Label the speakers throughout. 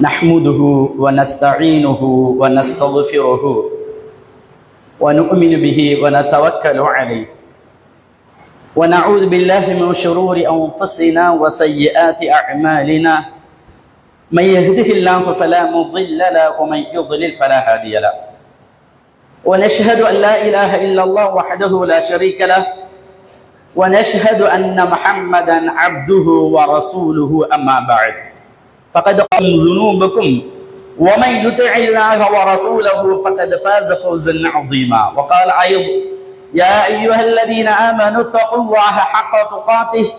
Speaker 1: نحمده ونستعينه ونستغفره ونؤمن به ونتوكل عليه. ونعوذ بالله من شرور أنفسنا وسيئات أعمالنا. من يهده الله فلا مضل له ومن يضلل فلا هادي له. ونشهد أن لا إله إلا الله وحده لا شريك له. ونشهد أن محمدا عبده ورسوله أما بعد. فقد قم ذنوبكم ومن يطع الله ورسوله فقد فاز فوزا عظيما وقال ايضا يا ايها الذين امنوا اتقوا الله حق تقاته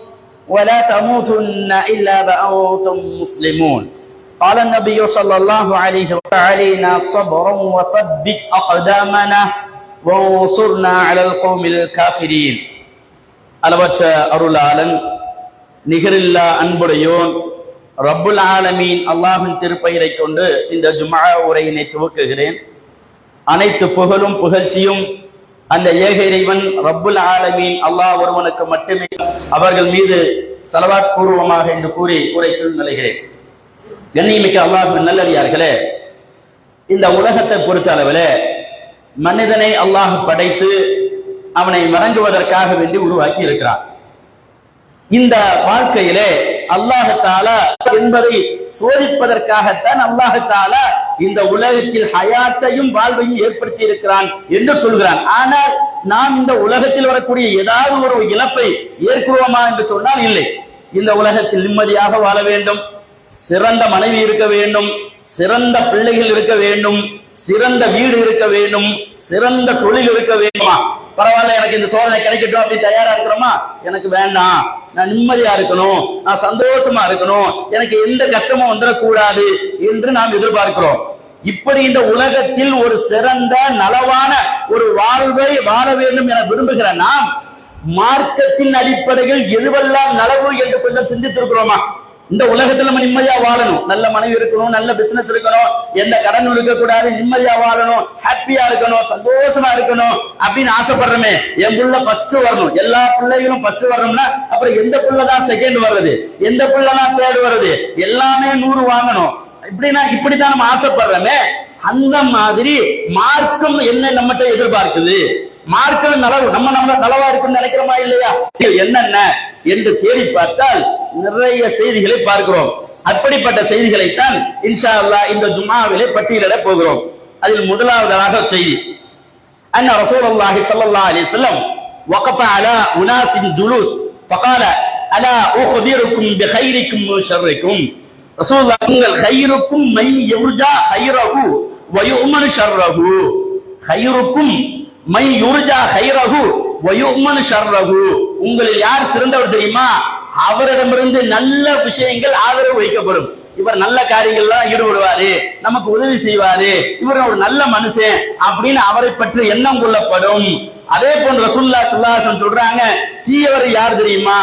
Speaker 1: ولا تموتن الا وانتم مسلمون قال النبي صلى الله عليه وسلم علينا صبرا وثبت اقدامنا وانصرنا على القوم الكافرين அளவற்ற அருளாளன் நிகரில்லா அன்புடையோன் ரப்புல் ஆலமீன் அல்லாஹின் திருப்பெயரை கொண்டு இந்த ஜுமா உரையினை துவக்குகிறேன். அனைத்து புகழும் புகழ்ச்சியும் அந்த ஏக இறைவன் ரப்புல் ஆலமீன் அல்லாஹ் ஒருவனுக்கு மட்டுமே அவர்கள் மீது செலவாத் பூர்வமாக என்று கூறி உரைக்குள் நிலைகிறேன் கண்ணியமிக்க அல்லாஹின் நல்லடியார்களே இந்த உலகத்தை பொறுத்த அளவில் மனிதனை அல்லாஹ் படைத்து அவனை வணங்குவதற்காக வேண்டி உருவாக்கி இருக்கிறான் இந்த வாழ்க்கையிலே அல்லாஹால என்பதை சோதிப்பதற்காகத்தான் அல்லாஹால இந்த உலகத்தில் ஹயாத்தையும் வாழ்வையும் ஏற்படுத்தி இருக்கிறான் என்று சொல்கிறான். ஆனால் நாம் இந்த உலகத்தில் வரக்கூடிய ஏதாவது ஒரு இழப்பை ஏற்கிறோமா என்று சொன்னால் இல்லை. இந்த உலகத்தில் நிம்மதியாக வாழ வேண்டும். சிறந்த மனைவி இருக்க வேண்டும். சிறந்த பிள்ளைகள் இருக்க வேண்டும். சிறந்த வீடு இருக்க வேண்டும். சிறந்த தொழில் இருக்க வேண்டுமா? பரவாயில்ல எனக்கு இந்த சோதனை கிடைக்கட்டும் அப்படின்னு தயாரா இருக்கிறோமா? எனக்கு வேண்டாம். நான் நிம்மதியா இருக்கணும். நான் சந்தோஷமா இருக்கணும். எனக்கு எந்த கஷ்டமும் வந்துடக்கூடாது என்று நாம் எதிர்பார்க்கிறோம். இப்படி இந்த உலகத்தில் ஒரு சிறந்த நலவான ஒரு வாழ்வை வாழ வேண்டும் என விரும்புகிற நாம் மார்க்கத்தின் அடிப்படையில் எதுவெல்லாம் நலவு என்று கொஞ்சம் சிந்தித்திருக்கிறோமா? இந்த உலகத்துல நம்ம நிம்மதியா வாழணும். நல்ல மனைவி இருக்கணும் நல்ல பிசினஸ் இருக்கணும் எந்த கடன் இருக்க கூடாது நிம்மதியா வாழணும் ஹாப்பியா இருக்கணும் சந்தோஷமா இருக்கணும் அப்படின்னு ஆசைப்படுறோமே. என் புள்ள ஃபர்ஸ்ட் வரணும். எல்லா பிள்ளைகளும் ஃபர்ஸ்ட் வரணும்னா அப்புறம் எந்த புள்ளதான் செகண்ட் வர்றது? எந்த புள்ளதான் தேர்ட் வருது எல்லாமே நூறு வாங்கணும். இப்படின்னா இப்படித்தான் நம்ம ஆசைப்படுறோமே. அந்த மாதிரி மார்க்கம் என்ன நம்மகிட்ட எதிர்பார்க்குது? மார்க்கம் நலவு. நம்ம நம்ம நலவா இருக்குன்னு நினைக்கிறோமா இல்லையா? என்னென்ன என்று தேடி பார்த்தால் நிறைய செய்திகளை பார்க்கிறோம் அப்படிப்பட்ட செய்திகளைத்தான் இன்ஷா அல்லாஹ் இந்த ஜுமாவிலே பட்டியலிட போகிறோம் அதில் முதலாவதாக செய்தி أن رسول الله صلى الله عليه وسلم وقف على أناس جلوس فقال ألا أخبركم بخيركم وشركم رسول الله உங்கள் خيركم من يرجى خيره ويؤمن شره خيركم من يرجى خيره ويؤمن شره உங்களில் யார் சிறந்தவர் தெரியுமா? அவரிடமிருந்து நல்ல விஷயங்கள் ஆதரவு வைக்கப்படும். இவர் நல்ல காரியங்கள்லாம் ஈடுபடுவாரு. நமக்கு உதவி செய்வாரு. இவர் ஒரு நல்ல மனுஷன் அப்படின்னு அவரை பற்றி எண்ணம் கொள்ளப்படும். அதே போன்ற சுல்லா சுல்லாசன் சொல்றாங்க தீயவர் யார் தெரியுமா?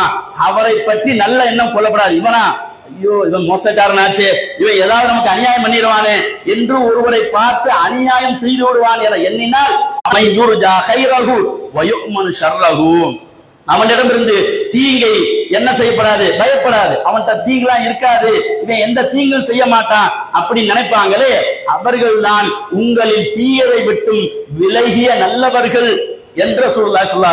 Speaker 1: அவரை பற்றி நல்ல எண்ணம் கொள்ளப்படாது. இவனா ஐயோ இவன் மோசக்காரனாச்சு. இவன் ஏதாவது நமக்கு அநியாயம் பண்ணிடுவானே என்று ஒருவரை பார்த்து அநியாயம் செய்து விடுவான் என எண்ணினால் அவன் யூர்ஜா கைரகு வயோமனு ஷர்ரகும் அவனிடமிருந்து தீங்கை என்ன செய்யப்படாது? பயப்படாது. அவன்கிட்ட தீங்கெல்லாம் இருக்காது. இவன் எந்த தீங்கும் செய்ய மாட்டான் அப்படி நினைப்பாங்களே. அவர்கள் தான் உங்களில் தீயரை விட்டும் விலகிய நல்லவர்கள். என்ற சூழலா சொல்ல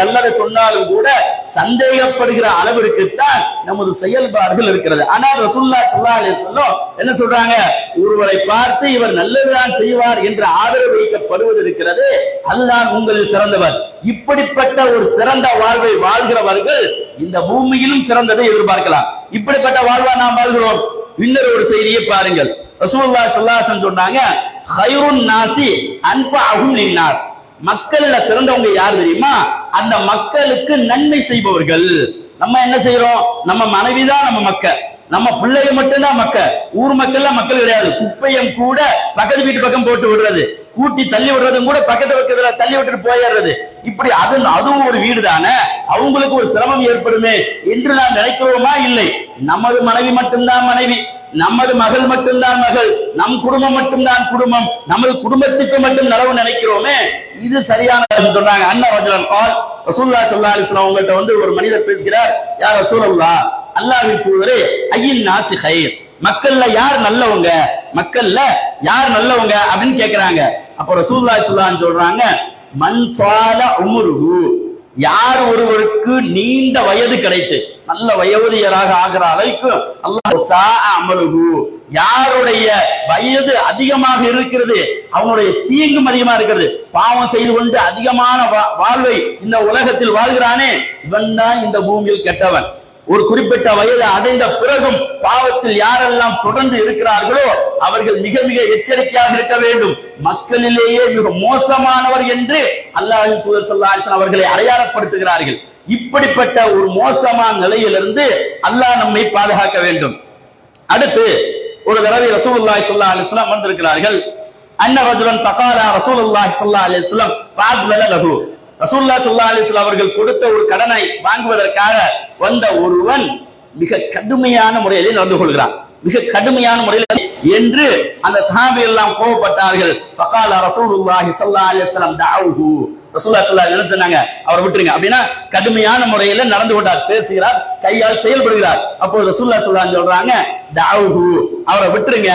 Speaker 1: நல்லதை சொன்னாலும் கூட சந்தேகப்படுகிற அளவிற்குத்தான் நமது செயல்பாடுகள் இருக்கிறது. ஆனால் ரசூல்லா சொல்லா சொல்லும் என்ன சொல்றாங்க? ஒருவரை பார்த்து இவர் நல்லதுதான் செய்வார் என்று ஆதரவு வைக்கப்படுவது இருக்கிறது. அதுதான் உங்களில் சிறந்தவர். இப்படிப்பட்ட ஒரு சிறந்த வாழ்வை வாழ்கிறவர்கள் இந்த பூமியிலும் சிறந்ததை எதிர்பார்க்கலாம். இப்படிப்பட்ட வாழ்வா நாம் வாழ்கிறோம். இன்னொரு ஒரு செய்தியை பாருங்கள். ரசூல்லா சொல்லாசன் சொன்னாங்க ஹைருன் நாசி அன்பா நாஸ். மக்கள்ல சிறந்தவங்க யார் தெரியுமா? அந்த மக்களுக்கு நன்மை செய்பவர்கள். நம்ம என்ன செய்யறோம் நம்ம மனைவிதான் நம்ம மக்கள். நம்ம பிள்ளைங்க மட்டும்தான் மக்கள். ஊர் மக்கள் மக்கள் கிடையாது. குப்பையும் கூட பக்கத்து வீட்டு பக்கம் போட்டு விடுறது. கூட்டி தள்ளி விடுறதும் கூட பக்கத்து பக்கத்துல தள்ளி விட்டுட்டு போயிடுறது. இப்படி அது அதுவும் ஒரு வீடு தானே அவங்களுக்கு ஒரு சிரமம் ஏற்படுமே என்று நாம் நினைக்கிறோமா? இல்லை. நமது மனைவி மட்டும்தான் மனைவி. நமது மகள் மட்டும்தான் மகள் நம் குடும்பம் மட்டும்தான் குடும்பம் நமது குடும்பத்துக்கு மட்டும் நலவு நினைக்கிறோமே? இது சரியான சொல்றாங்க. அண்ணா ரஜுலன் கால் ரசூல்லா சொல்லா அலிஸ்லாம் உங்கள்கிட்ட வந்து ஒரு மனிதர் பேசுகிறார் யார் ரசூலல்லா அல்லாஹ்வின் தூதரே ஐயின் நாசி ஹைர் மக்கள்ல யார் நல்லவங்க மக்கள்ல யார் நல்லவங்க? அப்படின்னு கேக்குறாங்க. அப்ப ரசூல்லா சொல்லான்னு சொல்றாங்க மன் சால உமுருகு யார் ஒருவருக்கு நீண்ட வயது கிடைத்து நல்ல வயோதிகராக ஆகிற அளவுக்கு அமலுகு யாருடைய வயது அதிகமாக இருக்கிறது அவனுடைய தீங்கும் அதிகமா இருக்கிறது பாவம் செய்து கொண்டு அதிகமான வா- வாழ்வை இந்த உலகத்தில் வாழ்கிறானே இவன் தான் இந்த பூமியில் கெட்டவன். ஒரு குறிப்பிட்ட வயது அடைந்த பிறகும் பாவத்தில் யாரெல்லாம் தொடர்ந்து இருக்கிறார்களோ அவர்கள் மிக மிக எச்சரிக்கையாக இருக்க வேண்டும். மக்களிலேயே மிக மோசமானவர் என்று அல்லாஹ் தூதர் சல்லாஹன் அவர்களை அடையாளப்படுத்துகிறார்கள். இப்படிப்பட்ட ஒரு மோசமான நிலையிலிருந்து அல்லாஹ் நம்மை பாதுகாக்க வேண்டும். அடுத்து ஒரு தடவை ரசூலுல்லாஹி ஸல்லல்லாஹு அலிஸ்லாம் வந்திருக்கிறார்கள். அன்னரஜுலன் தகாலா ரசூலுல்லாஹி ஸல்லல்லாஹு அலிஸ்லாம் வஸல்லம் ரசூல்லா லஹு ரசூலுல்லாஹி அவர்கள் கொடுத்த ஒரு கடனை வாங்குவதற்காக வந்த ஒருவன் மிக கடுமையான முறையிலே நடந்து கொள்கிறான். மிக கடுமையான முறையில் என்று அந்த சஹாபி எல்லாம் கோபப்பட்டார்கள் பக்கால ரசூலுல்லாஹி ஸல்லல்லாஹு அலைஹி வஸல்லம் தஅவுஹு ரசூலுல்லாஹி ஸல்லல்லாஹு அலைஹி சொன்னாங்க? அவரை விட்டுருங்க. அப்படின்னா கடுமையான முறையில நடந்து கொண்டார். பேசுகிறார் கையால் செயல்படுகிறார். அப்போ ரசூலுல்லாஹி ஸல்லல்லாஹு சொல்றாங்க தஅவுஹு அவரை விட்டுருங்க.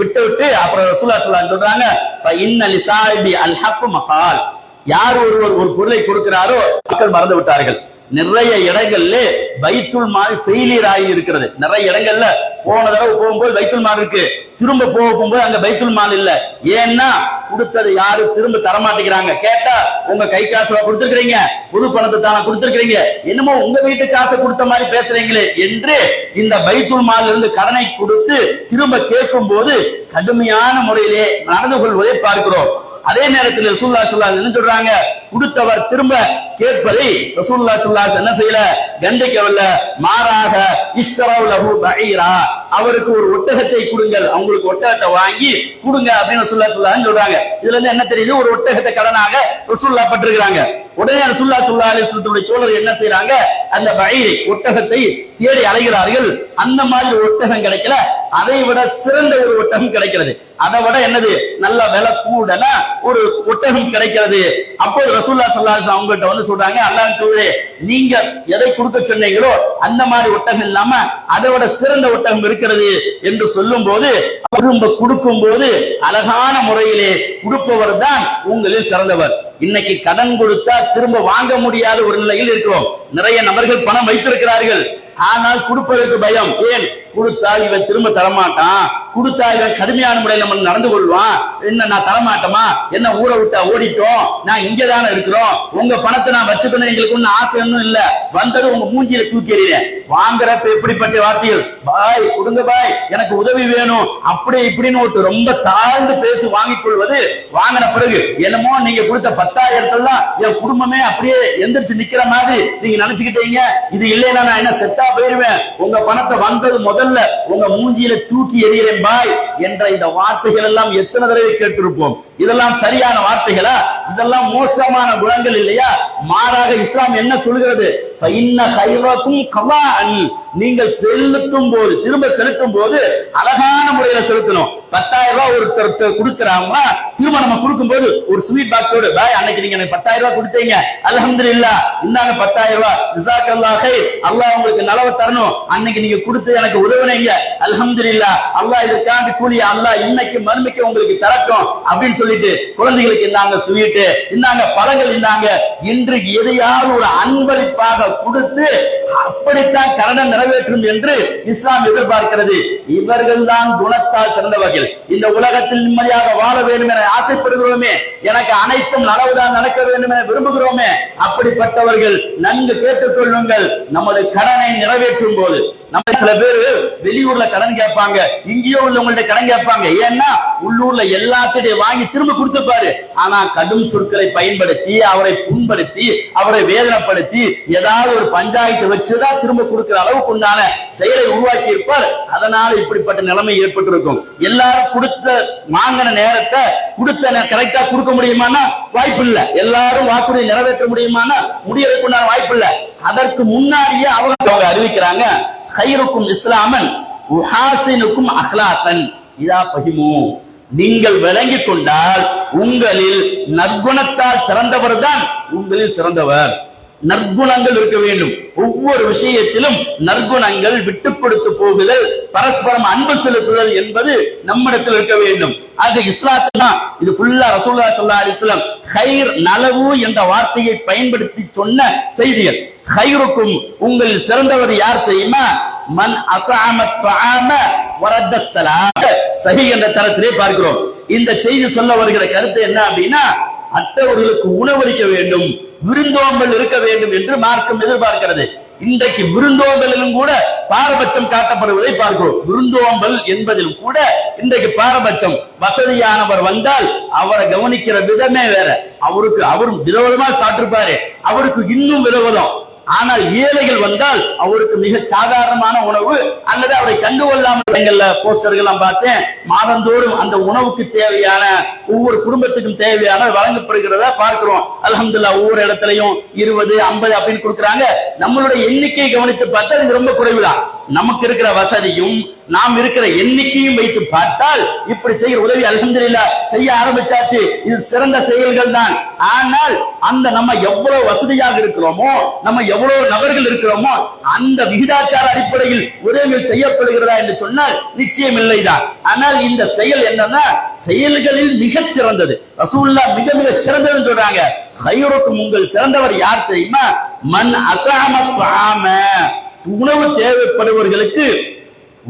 Speaker 1: விட்டு விட்டு அப்புறம் ரசூலுல்லாஹி ஸல்லல்லாஹு சொல்றாங்க ஃப இன்ன லிசாயிபி அல் ஹக் மகால். யார் ஒருவர் ஒரு பொருளை கொடுக்கிறாரோ மக்கள் மறந்து விட்டார்கள். நிறைய இடங்கள்ல பைத்துல் மால் ஃபெயிலியர் ஆகி இருக்கிறது. நிறைய இடங்கள்ல போன தடவை போகும்போது பைத்துல் மால் இருக்கு. திரும்ப போக போகும்போது அங்க பைத்துல் மால் இல்ல. ஏன்னா கொடுத்தது யாரு திரும்ப தர மாட்டேங்கிறாங்க. கேட்டா உங்க கை காசு கொடுத்திருக்கிறீங்க. புது பணத்தை தானே கொடுத்திருக்கிறீங்க. என்னமோ உங்க வீட்டு காசை கொடுத்த மாதிரி பேசுறீங்களே என்று இந்த பைத்துல் மால் இருந்து கடனை கொடுத்து திரும்ப கேட்கும் போது கடுமையான முறையிலே நடந்து கொள்வதை பார்க்கிறோம். அதே நேரத்தில் சுல்லா சுல்லா என்ன சொல்றாங்க? கொடுத்தவர் திரும்ப கேட்பதை ரசூல்லா சுல்லா என்ன செய்யல? கண்டிக்கவில்ல மாறாக இஷ்டரவு லஹு அவருக்கு ஒரு ஒட்டகத்தை கொடுங்கள். அவங்களுக்கு ஒட்டகத்தை வாங்கி கொடுங்க அப்படின்னு ரசூல்லா ஸல்லல்லாஹு சொல்றாங்க. இதுல இருந்து என்ன தெரியுது? ஒரு ஒட்டகத்தை கடனாக ரசூல்லா பட்டிருக்கிறாங்க உடனே ரசூல்லா சுல்லா அலிஸ்லத்துடைய தோழர் என்ன செய்யறாங்க அந்த பயிரை ஒட்டகத்தை தேடி அலைகிறார்கள். அந்த மாதிரி ஒட்டகம் கிடைக்கல. அதை விட சிறந்த ஒரு ஒட்டகம் கிடைக்கிறது. அதை விட என்னது? நல்ல விலை கூடனா ஒரு ஒட்டகம் கிடைக்கிறது. அப்போது ரசூல்லா சல்லாஸ் அவங்ககிட்ட வந்து சொல்றாங்க அல்லாஹ் தூதரே நீங்க எதை கொடுக்க சொன்னீங்களோ அந்த மாதிரி ஒட்டகம் இல்லாம அதை விட சிறந்த ஒட்டகம் இருக்கிறது என்று சொல்லும் போது திரும்ப கொடுக்கும் போது அழகான முறையிலே கொடுப்பவர் தான் உங்களில் சிறந்தவர். இன்னைக்கு கடன் கொடுத்தா திரும்ப வாங்க முடியாத ஒரு நிலையில் இருக்கிறோம். நிறைய நபர்கள் பணம் வைத்திருக்கிறார்கள். ஆனால் கொடுப்பதற்கு பயம். ஏன்? கொடுத்தால் இவன் திரும்ப தரமாட்டான். கொடுத்தா இவன் கடுமையான முறையில் நம்ம நடந்து கொள்வான் என்ன நான் தரமாட்டோமா? என்ன ஊரை விட்டா ஓடிட்டோம்? நான் இங்க தானே இருக்கிறோம். உங்க பணத்தை நான் வச்சுக்கணும் எங்களுக்கு ஒன்னும் ஆசை ஒன்றும் இல்ல. வந்தது உங்க மூஞ்சியில தூக்கி வாங்குறப்ப எப்படிப்பட்ட வார்த்தைகள். பாய் கொடுங்க பாய். எனக்கு உதவி வேணும். அப்படி இப்படின்னு ஒரு ரொம்ப தாழ்ந்து பேசி வாங்கிக் கொள்வது வாங்கின பிறகு என்னமோ நீங்க கொடுத்த பத்தாயிரத்துல என் குடும்பமே அப்படியே எந்திரிச்சு நிக்கிற மாதிரி நீங்க நினைச்சுக்கிட்டீங்க. இது இல்லைன்னா நான் என்ன செட்டா போயிருவேன்? உங்க பணத்தை வந்தது முதல்ல உங்க மூஞ்சியில தூக்கி எறிகிறேன் பாய் என்ற இந்த வார்த்தைகள் எல்லாம் எத்தனை தடவை கேட்டிருப்போம்? இதெல்லாம் சரியான வார்த்தைகளா? இதெல்லாம் மோசமான குணங்கள் இல்லையா? மாறாக இஸ்லாம் என்ன சொல்கிறது? நீங்கள் செலுத்தும் போது திரும்ப செலுத்தும் போது அழகான முறையில செலுத்தணும். பத்தாயிரம் ரூபாய் ஒருத்தர் கொடுக்குறாங்கன்னா திரும்ப நம்ம கொடுக்கும் போது ஒரு ஸ்வீட் பாக்ஸோட பாய் அன்னைக்கு நீங்க எனக்கு பத்தாயிரம் ரூபாய் கொடுத்தீங்க. அல்ஹம்துலில்லாஹ் இந்தாங்க பத்தாயிரம் ரூபாய். ஜிசாக்கல்லாஹ் ஹைர் அல்லாஹ் உங்களுக்கு நலவ தரணும். அன்னைக்கு நீங்க கொடுத்து எனக்கு உதவுனீங்க. அல்ஹம்துலில்லாஹ் அல்லாஹ் இதுக்காண்டி கூலி அல்லாஹ் இன்னைக்கு மறுமைக்கு உங்களுக்கு தரட்டும். அப்படின்னு சொல்லிட்டு குழந்தைகளுக்கு இந்தாங்க ஸ்வீட்டு இந்தாங்க பழங்கள் இந்தாங்க. இன்று எதையாவது ஒரு அன்பளிப்பாக கொடுத்து அப்படித்தான் கரணம் நிறைவேற்றும் என்று இஸ்லாம் எதிர்பார்க்கிறது. இவர்கள் தான் குணத்தால் சிறந்தவர்கள். இந்த உலகத்தில் நிம்மதியாக வாழ வேண்டும் என ஆசைப்படுகிறோமே. எனக்கு அனைத்தும் நலவுதான் நடக்க வேண்டும் என விரும்புகிறோமே. அப்படிப்பட்டவர்கள் நன்கு கேட்டுக்கொள்ளுங்கள். நமது கடனை நிறைவேற்றும் போது. நம்ம சில பேரு வெளியூர்ல கடன் கேட்பாங்க இங்கேயோ உள்ளவங்கள்ட்ட கடன் கேட்பாங்க. ஏன்னா உள்ளூர்ல எல்லாத்திட்டையும் வாங்கி திரும்ப கொடுத்துப்பாரு. ஆனா கடும் சொற்களை பயன்படுத்தி அவரை புண்படுத்தி அவரை வேதனைப்படுத்தி ஏதாவது ஒரு பஞ்சாயத்து வச்சுதான் திரும்ப கொடுக்கிற அளவுக்கு உண்டான செயலை உருவாக்கி இருப்பார் அதனால இப்படிப்பட்ட நிலைமை ஏற்பட்டிருக்கும். எல்லாரும் கொடுத்த வாங்கின நேரத்தை கொடுத்த கரெக்டா கொடுக்க முடியுமானா வாய்ப்பு இல்ல எல்லாரும் வாக்குறுதி நிறைவேற்ற முடியுமானா முடியறதுக்கு உண்டான வாய்ப்பு இல்ல அதற்கு முன்னாடியே அவங்க அவங்க அறிவிக்கிறாங்க ஹைருக்கும் இஸ்லாமன் உஹாசினுக்கும் அஹ்லாத்தன் இதா பகிமு. நீங்கள் விளங்கிக் கொண்டால் உங்களில் நற்குணத்தால் சிறந்தவர் தான் உங்களில் சிறந்தவர். நற்குணங்கள் இருக்க வேண்டும். ஒவ்வொரு விஷயத்திலும் நற்குணங்கள் விட்டு கொடுத்து போகுதல் பரஸ்பரம் அன்பு செலுத்துதல் என்பது நம்மிடத்தில் இருக்க வேண்டும். அது இஸ்லாத்து தான். இது ஃபுல்லா ரசூல்லா சொல்லா அலிஸ்லாம் ஹைர் நலவு என்ற வார்த்தையை பயன்படுத்தி சொன்ன செய்திகள். ஹைருக்கும் உங்கள் சிறந்தவர் யார் தெரியுமா? மன் அசாம தஆம சஹி என்ற தரத்திலே பார்க்கிறோம். இந்த செய்தி சொல்ல வருகிற கருத்து என்ன அப்படின்னா மற்றவர்களுக்கு உணவளிக்க வேண்டும் விருந்தோம்பல் இருக்க வேண்டும் என்று மார்க்கம் எதிர்பார்க்கிறது. இன்றைக்கு விருந்தோம்பலிலும் கூட பாரபட்சம் காட்டப்படுவதை பார்க்கிறோம். விருந்தோம்பல் என்பதில் கூட இன்றைக்கு பாரபட்சம். வசதியானவர் வந்தால் அவரை கவனிக்கிற விதமே வேற. அவருக்கு அவரும் விரோதமா சாப்பிட்டிருப்பாரு. அவருக்கு இன்னும் விரோதம். ஆனால் ஏழைகள் வந்தால் அவருக்கு மிக சாதாரணமான உணவு அல்லது அவரை கண்டுகொள்ளாமல் இடங்கள்ல போஸ்டர்கள் எல்லாம் பார்த்தேன். மாதந்தோறும் அந்த உணவுக்கு தேவையான ஒவ்வொரு குடும்பத்துக்கும் தேவையான வழங்கப்படுகிறதா பார்க்கிறோம். அலமதுல்லா ஒவ்வொரு இடத்துலயும் இருபது ஐம்பது அப்படின்னு கொடுக்குறாங்க. நம்மளுடைய எண்ணிக்கையை கவனித்து பார்த்தா இது ரொம்ப குறைவுதான். நமக்கு இருக்கிற வசதியும் நாம் இருக்கிற எண்ணிக்கையும் வைத்து பார்த்தால் இப்படி செய்கிற உதவி அல்ஹம்துலில்லாஹ் செய்ய ஆரம்பிச்சாச்சு. இது சிறந்த செயல்கள் தான் ஆனால் அந்த நம்ம எவ்வளவு வசதியாக இருக்கிறோமோ நம்ம எவ்வளவு நபர்கள் இருக்கிறோமோ அந்த விகிதாச்சார அடிப்படையில் உதவிகள் செய்யப்படுகிறதா என்று சொன்னால் நிச்சயம் இல்லைதான். ஆனால் இந்த செயல் என்னன்னா செயல்களில் மிகச் சிறந்தது. ரசூல்லா மிக மிக சிறந்ததுன்னு சொல்றாங்க. ஹைருக்கும் உங்கள் சிறந்தவர் யார் தெரியுமா? மன் அகாம உணவு தேவைப்படுவர்களுக்கு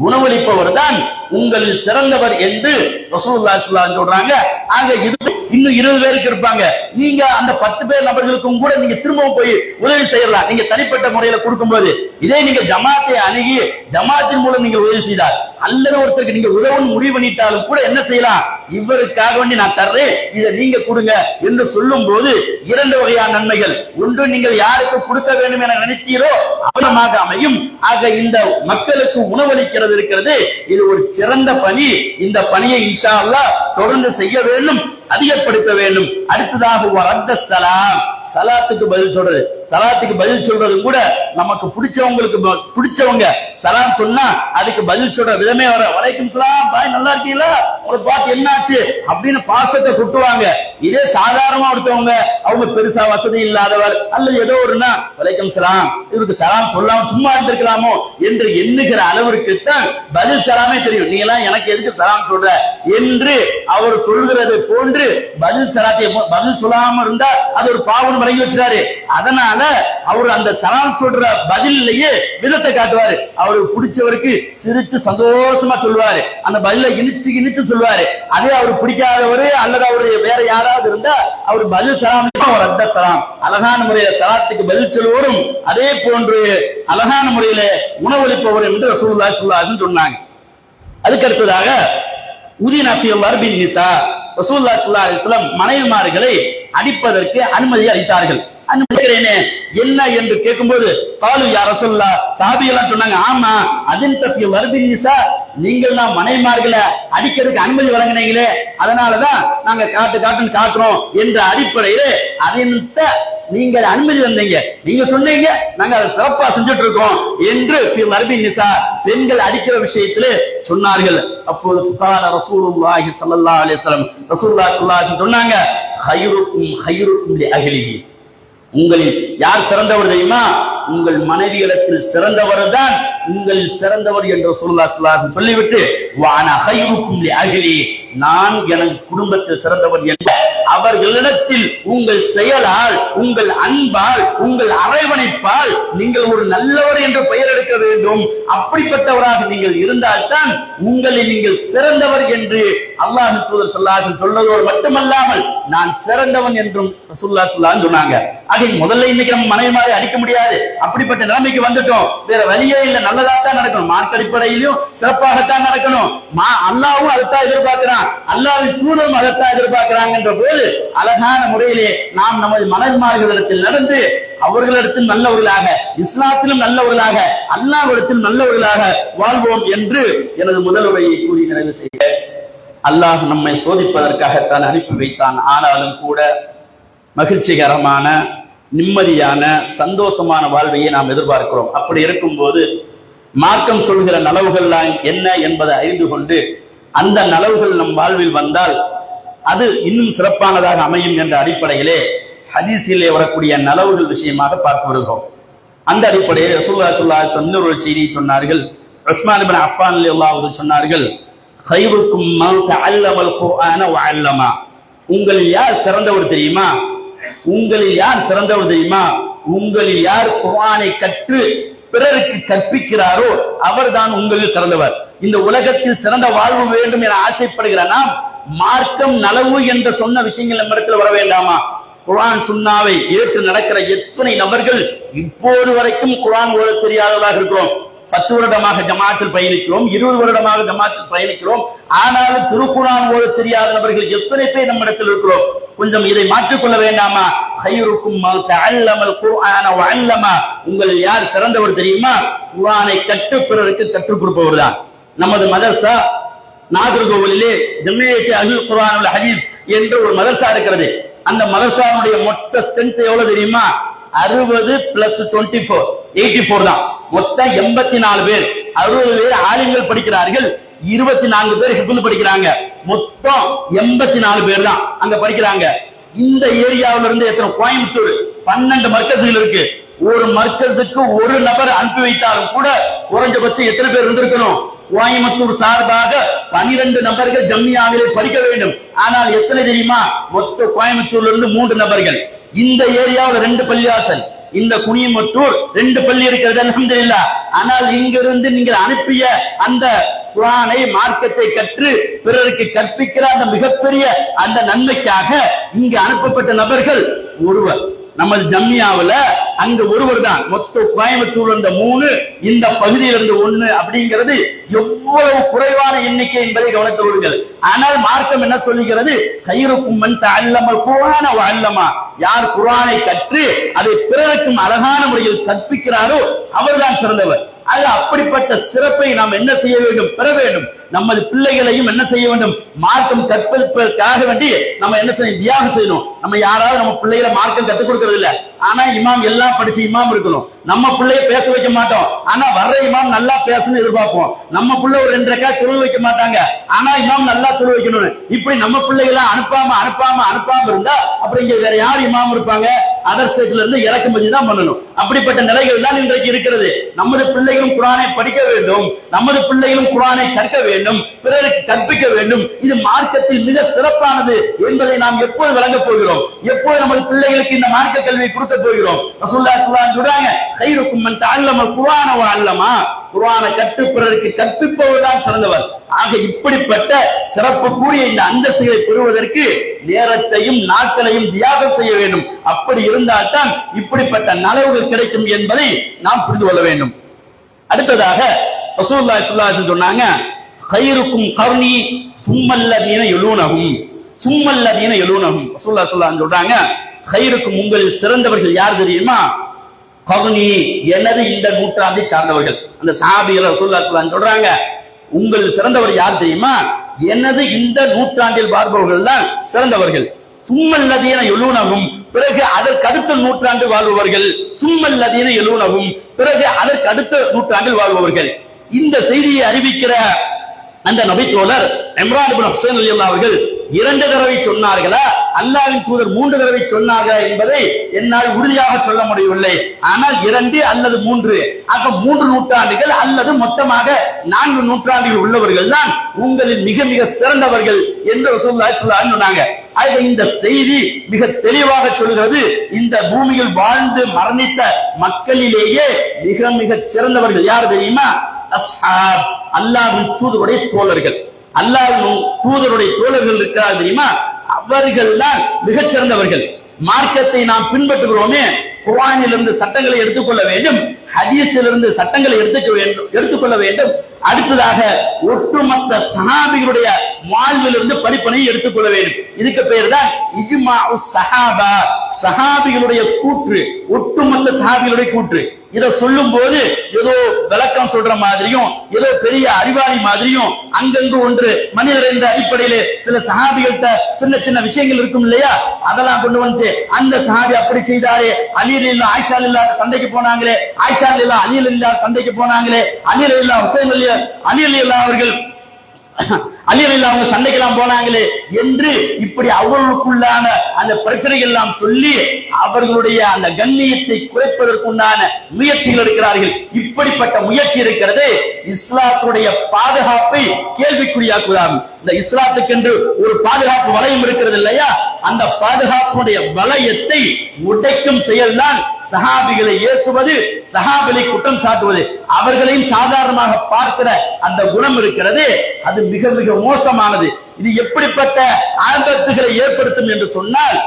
Speaker 1: உணவளிப்பவர் தான் உங்களில் சிறந்தவர் என்று ரசூல்லா சொல்றாங்க. ஆக இது இன்னும் இருபது பேருக்கு இருப்பாங்க. நீங்க அந்த பத்து பேர் நபர்களுக்கும் கூட நீங்க திரும்பவும் போய் உதவி செய்யலாம். நீங்க தனிப்பட்ட முறையில கொடுக்கும்போது இதே நீங்க ஜமாத்தை அணுகி ஜமாத்தின் மூலம் நீங்க உதவி செய்தால் அல்லது ஒருத்தருக்கு நீங்க உதவும் முடிவு பண்ணிட்டாலும் கூட என்ன செய்யலாம்? இவருக்காக வேண்டி நான் தர்றேன். இதை நீங்க கொடுங்க என்று சொல்லும் போது இரண்டு வகையான நன்மைகள். ஒன்று நீங்கள் யாருக்கு கொடுக்க வேண்டும் என நினைத்தீரோ அவலமாக அமையும். ஆக இந்த மக்களுக்கு உணவளிக்கிறது இருக்கிறது. இது ஒரு சிறந்த பணி. இந்த பணியை இன்ஷா அல்லாஹ் தொடர்ந்து செய்ய வேண்டும். அதிகப்படுத்த வேண்டும். அடுத்ததாக வரத்த சலாம். சலாத்துக்கு பதில் சொல்றது. சலாத்துக்கு பதில் சொல்றது கூட நமக்கு பிடிச்சவங்களுக்கு பிடிச்சவங்க. சலாம் சொன்னா அதுக்கு பதில் சொல்ற விதமே வர வரைக்கும் சலாம் பாய் நல்லா இருக்கீங்களா? உங்களை பார்த்து என்னாச்சு? அப்படின்னு பாசத்தை குட்டுவாங்க இதே சாதாரணமா ஒருத்தவங்க அவங்க பெருசா வசதி இல்லாதவர் அல்லது ஏதோ ஒருனா வரைக்கும் சலாம் இவருக்கு சலாம் சொல்லாம சும்மா இருந்திருக்கலாமோ? என்று எண்ணுகிற அளவிற்கு தான் பதில் சலாமே தெரியும். நீ எல்லாம் எனக்கு எதுக்கு சலாம் சொல்ற? என்று அவர் சொல்கிறது போன்று பதில் சலாத்தை பதில் சொல்லாம இருந்தா அது ஒரு பாவம் அவரும் பழகி வச்சிருக்காரு அதனால அவர் அந்த சலாம் சொல்ற பதிலேயே விதத்தை காட்டுவாரு. அவருக்கு பிடிச்சவருக்கு சிரிச்சு சந்தோஷமா சொல்லுவாரு. அந்த பதில இனிச்சு இனிச்சு சொல்லுவாரு. அதே அவர் பிடிக்காதவரு அல்லது அவரு வேற யாராவது இருந்தா அவர் பதில் சலாம் அவர் அந்த சலாம். அழகான முறையில சலாத்துக்கு பதில் சொல்லுவரும் அதே போன்று அழகான முறையில உணவளிப்பவர் என்று ரசூல்லா ஸல்லல்லாஹு சொன்னாங்க. அதுக்கடுத்ததாக அடுத்ததாக உதின் அபியல்லார் நிசா. ரசூல்லா சுல்லா இஸ்லாம் மனைவிமார்களை அடிப்பதற்கு அனுமதி அளித்தார்கள். அனுமதிக்கிறேனே என்ன? என்று கேட்கும்போது காலு யார் ரசூல்லா சாபி எல்லாம் சொன்னாங்க ஆமா அதின் தப்பிய வருபின் நிசா நீங்கள் தான் மனைவிமார்களை அடிக்கிறதுக்கு அனுமதி வழங்கினீங்களே. அதனாலதான் நாங்க காட்டு காட்டுன்னு காட்டுறோம் என்ற அடிப்படையிலே அதின் நீங்கள் அனுமதி வந்தீங்க. நீங்க சொன்னீங்க நாங்க அதை சிறப்பா செஞ்சுட்டு இருக்கோம் என்று மரபி நிசா பெண்கள் அடிக்கிற விஷயத்துல சொன்னார்கள். அப்போது சுகான ரசூலுல்லாஹி சல்லா அலிஸ்லாம் ரசூல்லா சொல்லாஹி சொன்னாங்க ஹைருக்கும் ஹைருக்கும் லி உங்களில் யார் சிறந்தவர் தெரியுமா? உங்கள் மனைவியிடத்தில் சிறந்தவர் தான் உங்கள் சிறந்தவர் என்று ரசூலுல்லாஹி ஸல்லல்லாஹு சொல்லிவிட்டு வான ஹைருக்கும் லி நான் எனது குடும்பத்தில் சிறந்தவர் என்று அவர்களிடத்தில் உங்கள் செயலால் உங்கள் அன்பால் உங்கள் அரவணைப்பால் நீங்கள் ஒரு நல்லவர் என்று பெயர் எடுக்க வேண்டும். அப்படிப்பட்டவராக நீங்கள் இருந்தால்தான் உங்களை நீங்கள் சிறந்தவர் என்று அல்லாஹ் தூதர் ஸல்லல்லாஹு சொன்னதோடு மட்டுமல்லாமல் நான் சிறந்தவன் என்றும் ரசூலுல்லாஹி ஸல்லல்லாஹு சொன்னாங்க. அதை முதல்ல இன்னைக்கு நம்ம மனைவி மாதிரி அடிக்க முடியாது. அப்படிப்பட்ட நிலைமைக்கு வந்துட்டோம். வேற வழியே இல்ல. நல்லதா தான் நடக்கணும். மார்க்கடிப்படையிலும் சிறப்பாகத்தான் நடக்கணும். மா அல்லாவும் அதைத்தான் எதிர்பார்க்கிறான். அல்லாவின் தூதரும் அதைத்தான் எதிர்பார்க்கிறாங்கன்ற போது அழகான முறையிலே நாம் நமது மலர்மார்களிடத்தில் நடந்து அவர்களிடத்தில் நல்லவர்களாக இஸ்லாத்திலும் நல்லவர்களாக அல்லாவிடத்தில் நல்லவர்களாக வாழ்வோம் என்று எனது முதல் உரையை கூறி நிறைவு செய்ய அல்லாஹ் நம்மை சோதிப்பதற்காகத்தான் அனுப்பி வைத்தான். ஆனாலும் கூட மகிழ்ச்சிகரமான நிம்மதியான சந்தோஷமான வாழ்வையை நாம் எதிர்பார்க்கிறோம். அப்படி இருக்கும்போது மார்க்கம் சொல்கிற நலவுகள்லாம் என்ன என்பதை அறிந்து கொண்டு அந்த நலவுகள் நம் வாழ்வில் வந்தால் அது இன்னும் சிறப்பானதாக அமையும் என்ற அடிப்படையிலே ஹதீஸிலே வரக்கூடிய நலவுகள் விஷயமாக பார்த்து வருகிறோம். அந்த அடிப்படையில் ரசூல்லா சுல்லா அலைஹி இன்னொரு செய்தியை சொன்னார்கள். உஸ்மான் இப்னு அஃபான் ரலியல்லாஹு அவர்கள் சொன்னார்கள் கைவுக்கும் அல்லமல் தஅல்லமல் குர்ஆன வஅல்லமா. உங்களில் யார் சிறந்தவர் தெரியுமா? உங்களில் யார் சிறந்தவர் தெரியுமா? உங்களில் யார் குர்ஆனை கற்று பிறருக்கு கற்பிக்கிறாரோ அவர்தான் உங்களில் சிறந்தவர். இந்த உலகத்தில் சிறந்த வாழ்வு வேண்டும் என ஆசைப்படுகிற நாம் மார்க்கம் நலவு என்று சொன்ன விஷயங்கள் நம்மிடத்தில் வர வேண்டாமா குரான் சுண்ணாவை ஏற்று நடக்கிற எத்தனை நபர்கள் இப்போது வரைக்கும் குரான் ஓட தெரியாதவர்களாக இருக்கிறோம். பத்து வருடமாக ஜமாத்தில் பயணிக்கிறோம் இருபது வருடமாக ஜமாத்தில் பயணிக்கிறோம். ஆனாலும் திருக்குறான் ஓட தெரியாத நபர்கள் எத்தனை பேர் நம்ம இடத்தில் இருக்கிறோம்? கொஞ்சம் இதை மாற்றிக்கொள்ள வேண்டாமா? கைருக்கும் அல்லமல் குர்ஆன வஅல்லமா. உங்கள் யார் சிறந்தவர் தெரியுமா? குர்ஆனை கற்று பிறருக்கு கற்றுக் கொடுப்பவர் தான் நமது மதர்சா நாகர்கோவிலே ஜம்மியத்து அஹ்லுல் குர்ஆனுல் ஹதீஸ் என்று ஒரு மதரசா இருக்கிறது. அந்த மதரசாவுடைய மொத்த ஸ்ட்ரென்த் எவ்வளவு தெரியுமா? அறுபது plus twenty four eighty four தான். மொத்தம் எண்பத்தி நாலு பேர். அறுபது பேர் ஆலிம்கள் படிக்கிறார்கள். இருபத்தி நான்கு பேர் ஹிபுல் படிக்கிறாங்க. மொத்தம் எண்பத்தி நாலு பேர் தான் அங்க படிக்கிறாங்க. இந்த ஏரியாவில இருந்து எத்தனை? கோயம்புத்தூர். பன்னெண்டு மர்க்கசுகள் இருக்கு. ஒரு மர்க்கஸுக்கு ஒரு நபர் அனுப்பி வைத்தாலும் கூட குறைஞ்சபட்சம் எத்தனை பேர் இருந்திருக்கணும்? கோயம்புத்தூர் சார்பாக பனிரெண்டு நபர்கள் ஜம்மியாவிலே படிக்க வேண்டும். ஆனால் எத்தனை தெரியுமா? மொத்த கோயம்புத்தூர்ல இருந்து மூன்று நபர்கள். இந்த ஏரியாவில் ரெண்டு பள்ளிவாசல் இந்த குனியமுத்தூர் ரெண்டு பள்ளி இருக்கிறது அல்ஹம்துலில்லாஹ் ஆனால் இங்கிருந்து நீங்கள் அனுப்பிய அந்த குரானை மார்க்கத்தை கற்று பிறருக்கு கற்பிக்கிற அந்த மிகப்பெரிய அந்த நன்மைக்காக இங்கு அனுப்பப்பட்ட நபர்கள் ஒருவர். நமது ஜம்மியாவில அங்க ஒருவர் தான். மொத்த கோயம்புத்தூர்ல இருந்த மூணு இந்த பகுதியில இருந்து ஒண்ணு அப்படிங்கிறது எவ்வளவு குறைவான எண்ணிக்கை என்பதை கவனித்து விடுங்கள் ஆனால் மார்க்கம் என்ன சொல்லுகிறது? கயிறுக்கும் மண் அல்லமல் குரான அல்லமா. யார் குரானை கற்று அதை பிறருக்கும் அழகான முறையில் கற்பிக்கிறாரோ அவர்தான் சிறந்தவர். அது அப்படிப்பட்ட சிறப்பை நாம் என்ன செய்ய வேண்டும் பெற வேண்டும்? நமது பிள்ளைகளையும் என்ன செய்ய வேண்டும்? மார்க்கம் கற்பதற்காக வேண்டி நம்ம என்ன செய்யணும்? தியாகம் செய்யணும். நம்ம யாராவது நம்ம பிள்ளைகளை மார்க்கம் கற்றுக் கொடுக்கறது இல்ல. ஆனா இமாம் எல்லாம் படிச்சு இமாம் இருக்கணும். நம்ம பிள்ளைய பேச வைக்க மாட்டோம். ஆனா வர்ற இமாம் நல்லா பேசணும் எதிர்பார்ப்போம். நம்ம பிள்ளை ஒரு ரெண்டு ரெக்கா தொழு வைக்க மாட்டாங்க. ஆனா இமாம் நல்லா குழு வைக்கணும் இப்படி நம்ம பிள்ளைகளை அனுப்பாம அனுப்பாம அனுப்பாம இருந்தா அப்புறம் இங்க வேற யார் இமாம் இருப்பாங்க? அதர் ஸ்டேட்ல இருந்து இறக்குமதி தான் பண்ணணும். அப்படிப்பட்ட நிலைகள் தான் இன்றைக்கு இருக்கிறது. நமது பிள்ளைகளும் குரானை படிக்க வேண்டும். நமது பிள்ளைகளும் குரானை கற்க வேண்டும். பிறருக்கு கற்பிக்க வேண்டும். இது மார்க்கத்தில் மிக சிறப்பானது என்பதை நாம் எப்போது வழங்கப் போகிறோம்? எப்போது நமது பிள்ளைகளுக்கு இந்த மார்க்க கல்வியை கொடுக்க போகிறோம்? ரசூலுல்லாஹி சொல்றாங்க கைருக்கும் அல்லமா? குர்ஆனை கற்று பிறருக்கு சிறந்தவர். ஆக இப்படிப்பட்ட சிறப்பு கூறிய இந்த அந்தஸ்துகளை பெறுவதற்கு நேரத்தையும் நாட்களையும் தியாகம் செய்ய வேண்டும். அப்படி இருந்தால்தான் இப்படிப்பட்ட நலவுகள் கிடைக்கும் என்பதை நாம் புரிந்து கொள்ள வேண்டும். அடுத்ததாக ரசூலுல்லாஹி சொன்னாங்க கைருக்கும் கருணி சும்மல்லதீன எழுனகும் சும்மல்லதீன எழுனகும் சொல்லா ஸல்லல்லாஹு சொல்றாங்க கயிறுக்கும் உங்களில் சிறந்தவர்கள் யார் தெரியுமா? கவுனி எனது இந்த நூற்றாண்டை சார்ந்தவர்கள். அந்த சஹாபிகள் ரசூலுல்லாஹி ஸல்லல்லாஹு சொல்றாங்க உங்கள் சிறந்தவர் யார் தெரியுமா? எனது இந்த நூற்றாண்டில் வாழ்பவர்கள் தான் சிறந்தவர்கள். சும்மல்லதீன எழுனகும் பிறகு அதற்கு அடுத்த நூற்றாண்டு வாழ்பவர்கள். சும்மல்லதீன எழுனகும் பிறகு அதற்கு அடுத்த நூற்றாண்டில் வாழ்பவர்கள். இந்த செய்தியை அறிவிக்கிற அந்த நபித்தோழர் இம்ரான் ஹுசேன் அலி அல்லா அவர்கள் இரண்டு தடவை சொன்னார்களா? அல்லாவின் தூதர் மூன்று தடவை சொன்னார்களா என்பதை என்னால் உறுதியாக சொல்ல முடியவில்லை. ஆனால் இரண்டு அல்லது மூன்று. ஆக மூன்று நூற்றாண்டுகள் அல்லது மொத்தமாக நான்கு நூற்றாண்டுகள் உள்ளவர்கள் தான் உங்களின் மிக மிக சிறந்தவர்கள் என்று சொன்னாங்க. ஆக இந்த செய்தி மிக தெளிவாக சொல்கிறது. இந்த பூமியில் வாழ்ந்து மரணித்த மக்களிலேயே மிக மிக சிறந்தவர்கள் யார் தெரியுமா? அஸ்ஹாப் அல்லாஹ்வின் தூதருடைய தோழர்கள். அல்லாஹ்வின் தூதருடைய தோழர்கள் இருக்கிறார் தெரியுமா? அவர்கள் தான் மிக சிறந்தவர்கள். மார்க்கத்தை நாம் பின்பற்றுகிறோமே. குரானிலிருந்து சட்டங்களை எடுத்துக்கொள்ள வேண்டும். ஹதீஸிலிருந்து சட்டங்களை எடுத்துக்க வேண்டும் எடுத்துக்கொள்ள வேண்டும். அடுத்ததாக ஒட்டுமொத்த சஹாபிகளுடைய வாழ்விலிருந்து படிப்பனையை எடுத்துக்கொள்ள வேண்டும். இதுக்கு பேர் தான் இஜ்மாஉ சஹாபா சஹாபிகளுடைய கூற்று ஒட்டுமொத்த சஹாபிகளுடைய கூற்று. இதை சொல்லும் போது ஏதோ விளக்கம் சொல்ற மாதிரியும் ஏதோ பெரிய அறிவாளி மாதிரியும் அங்கங்கு ஒன்று மனிதர் என்ற அடிப்படையிலே சில சஹாபிகள்கிட்ட சின்ன சின்ன விஷயங்கள் இருக்கும் இல்லையா? அதெல்லாம் கொண்டு வந்து அந்த சஹாபி அப்படி செய்தாரே. அலில் இல்லா ஆயிஷா இல்லா சந்தைக்கு போனாங்களே. ஆயிஷா இல்லா அலில் இல்லா சந்தைக்கு போனாங்களே. அலில் இல்லா ஹுசைன் இல்லா இல்லா அவர்கள் அலியலில் அவங்க சண்டைக்கெல்லாம் போனாங்களே என்று இப்படி அவர்களுக்குள்ளான அந்த பிரச்சனைகள் எல்லாம் சொல்லி அவர்களுடைய அந்த கண்ணியத்தை குறைப்பதற்குண்டான முயற்சிகள் இருக்கிறார்கள் இப்படிப்பட்ட முயற்சி இருக்கிறது இஸ்லாத்துடைய பாதுகாப்பை கேள்விக்குறியாக்குவதாகும் இந்த இஸ்லாத்துக்கென்று ஒரு பாதுகாப்பு வளையம் இருக்கிறது இல்லையா? அந்த பாதுகாப்புடைய வளையத்தை உடைக்கும் செயல்தான் சஹாபிகளை ஏசுவது சஹாபிகளை குற்றம் சாட்டுவது. அவர்களையும் சாதாரணமாக பார்க்கிற அந்த குணம் இருக்கிறது. அது மிக மிக மோசமானது. இது எப்படிப்பட்ட ஆபத்துகளை ஏற்படுத்தும் என்று சொன்னால்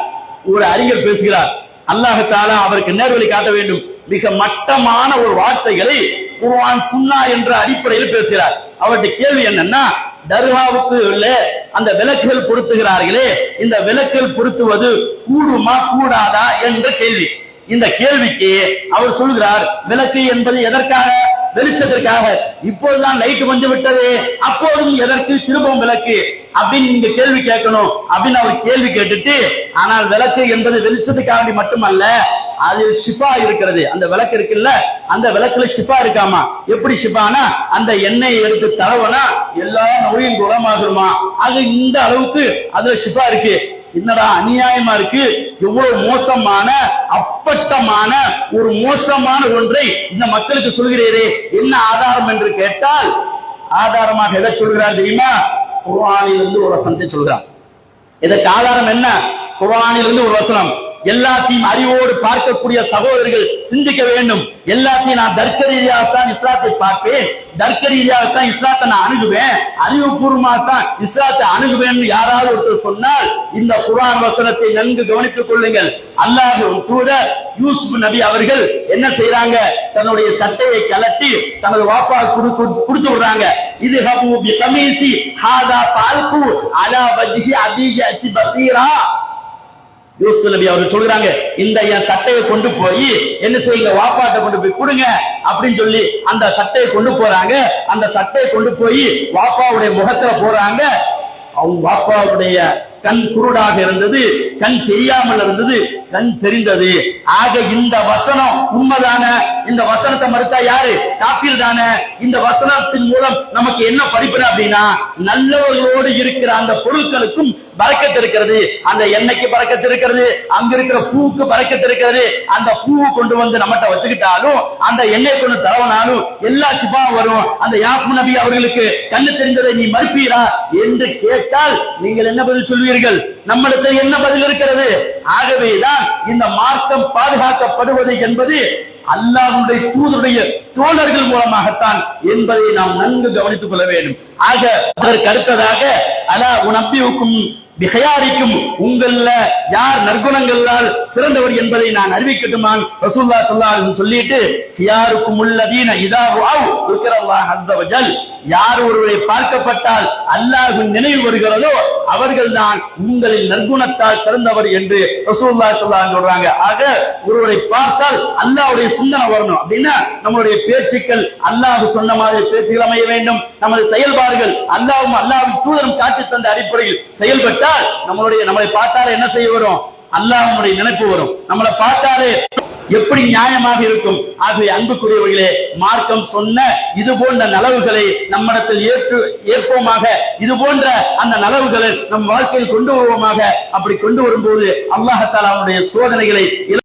Speaker 1: ஒரு அறிஞர் பேசுகிறார். அல்லாஹ் தாலா அவருக்கு நேர்வழி காட்ட வேண்டும். மிக மட்டமான ஒரு வார்த்தைகளை குர்ஆன் சுன்னா என்ற அடிப்படையில் பேசுகிறார். அவருடைய கேள்வி என்னன்னா தர்காவுக்கு உள்ள அந்த விளக்குகள் பொருத்துகிறார்களே இந்த விளக்குகள் பொருத்துவது கூடுமா கூடாதா என்ற கேள்வி. இந்த கேள்விக்கு அவர் சொல்கிறார் விளக்கு என்பது எதற்காக? வெளிச்சத்திற்காக இப்போதுதான் லைட் வந்து விட்டது அப்போதும் எதற்கு திரும்பவும் விளக்கு? அப்படின்னு நீங்க கேள்வி கேட்கணும். அப்படின்னு அவர் கேள்வி கேட்டுட்டு ஆனால் விளக்கு என்பது வெளிச்சத்துக்காக மட்டுமல்ல அதில் ஷிபா இருக்கிறது. அந்த விளக்கு இருக்குல்ல அந்த விளக்குல ஷிபா இருக்காமா? எப்படி ஷிபானா? அந்த எண்ணெயை எடுத்து தரவனா எல்லா நோயும் குணமாகுமா? அது இந்த அளவுக்கு அதுல ஷிபா இருக்கு. என்னடா அநியாயமா இருக்கு? எவ்வளவு மோசமான அப்பட்டமான ஒரு மோசமான ஒன்றை இந்த மக்களுக்கு சொல்கிறீரே? என்ன ஆதாரம் என்று கேட்டால் ஆதாரமாக எதை சொல்கிறார் தெரியுமா? குர்ஆனிலிருந்து ஒரு வசனத்தை சொல்கிறான். இதற்கு ஆதாரம் என்ன? குர்ஆனிலிருந்து ஒரு வசனம். எல்லாத்தையும் அறிவோடு பார்க்கக்கூடிய சகோதரர்கள் சிந்திக்க வேண்டும். எல்லாத்தையும் நான் தர்க்க ரீதியாகத்தான் இஸ்லாத்தை பார்ப்பேன். தர்க்க ரீதியாகத்தான் இஸ்லாத்தை நான் அணுகுவேன். அறிவுபூர்வமாகத்தான் இஸ்லாத்தை அணுகுவேன் யாராவது ஒருத்தர் சொன்னால் இந்த குரான் வசனத்தை நன்கு கவனித்துக் கொள்ளுங்கள். அல்லாஹ் தூதர் யூசுப் நபி அவர்கள் என்ன செய்யறாங்க தன்னுடைய சட்டையை கலட்டி தனது வாப்பா கொடுத்து விடுறாங்க. இது ஹபு பி கமீசி ஹாதா பால்கு அலா வஜ்ஹி அபிஜி பசீரா. யூசுப் நபி அவர்கள் சொல்றாங்க இந்த என் சட்டையை கொண்டு போய் என்ன செய்யுங்க வாப்பாட்ட கொண்டு போய் கொடுங்க அப்படின்னு சொல்லி அந்த சட்டையை கொண்டு போறாங்க. அந்த சட்டையை கொண்டு போய் வாப்பாவுடைய முகத்துல போறாங்க அவங்க வாப்பாவுடைய கண் குருடாக இருந்தது கண் தெரியாமல் இருந்தது கண் தெரிந்தது. ஆக இந்த வசனம் உண்மைதான? இந்த வசனத்தை மறுத்தா யாரு? காப்பீர் தானே இந்த வசனத்தின் மூலம் நமக்கு என்ன படிப்பின அப்படின்னா நல்லவர்களோடு இருக்கிற அந்த பொருட்களுக்கும் பறக்கத்து இருக்கிறது. அந்த எண்ணெய்க்கு பறக்கத்து இருக்கிறது. அங்க இருக்கிற பூவுக்கு பறக்கத்து இருக்கிறது. அந்த பூவை கொண்டு வந்து நம்மகிட்ட வச்சுக்கிட்டாலும் அந்த எண்ணெய் கொண்டு தரவனாலும் எல்லா சிபாவும் வரும். அந்த யாப்பு நபி அவர்களுக்கு கண்ணு தெரிந்ததை நீ மறுப்பீரா என்று கேட்டால் நீங்கள் என்ன பதில் சொல்வீர்கள்? நம்மிடத்தில் என்ன பதில் இருக்கிறது? ஆகவேதான் இந்த மார்க்கம் பாதுகாக்கப்படுவது என்பது அல்லாவுடைய தூதருடைய தோழர்கள் மூலமாகத்தான் என்பதை நாம் நன்கு கவனித்துக் கொள்ள வேண்டும். ஆக அதற்கு அடுத்ததாக அலா உனப்பிவுக்கும் மிகையாரிக்கும் உங்கள்ல யார் நற்குணங்களால் சிறந்தவர் என்பதை நான் அறிவிக்கட்டுமான் ரசூல்லா சொல்லா சொல்லிட்டு யாருக்கும் உள்ளதீன இதாவு அவ்வளவு யார் ஒருவரை பார்க்கப்பட்டால் அல்லாஹு நினைவு வருகிறதோ அவர்கள் தான் உங்களின் நற்குணத்தால் சிறந்தவர் என்று ரசூல்லா ஸல்லல்லாஹு சொல்றாங்க. ஆக ஒருவரை பார்த்தால் அல்லாவுடைய சிந்தனை வரணும் அப்படின்னா நம்மளுடைய பேச்சுக்கள் அல்லாஹ் சொன்ன மாதிரி பேச்சுகள் அமைய வேண்டும். நமது செயல்பாடுகள் அல்லாவும் அல்லாவும் தூதரும் காட்டி தந்த அடிப்படையில் செயல்பட்டால் நம்மளுடைய நம்மளை பார்த்தாலே என்ன செய்ய வரும்? அல்லாஹ் நினைப்பு வரும். நம்மளை பார்த்தாலே எப்படி நியாயமாக இருக்கும்? ஆகவே அன்புக்குரியவர்களே மார்க்கம் சொன்ன இது போன்ற நலவுகளை நம்மிடத்தில் ஏற்று ஏற்போமாக இது போன்ற அந்த நலவுகளை நம் வாழ்க்கையில் கொண்டு வருவோமாக. அப்படி கொண்டு வரும்போது அல்லாஹத்தாலா அவனுடைய சோதனைகளை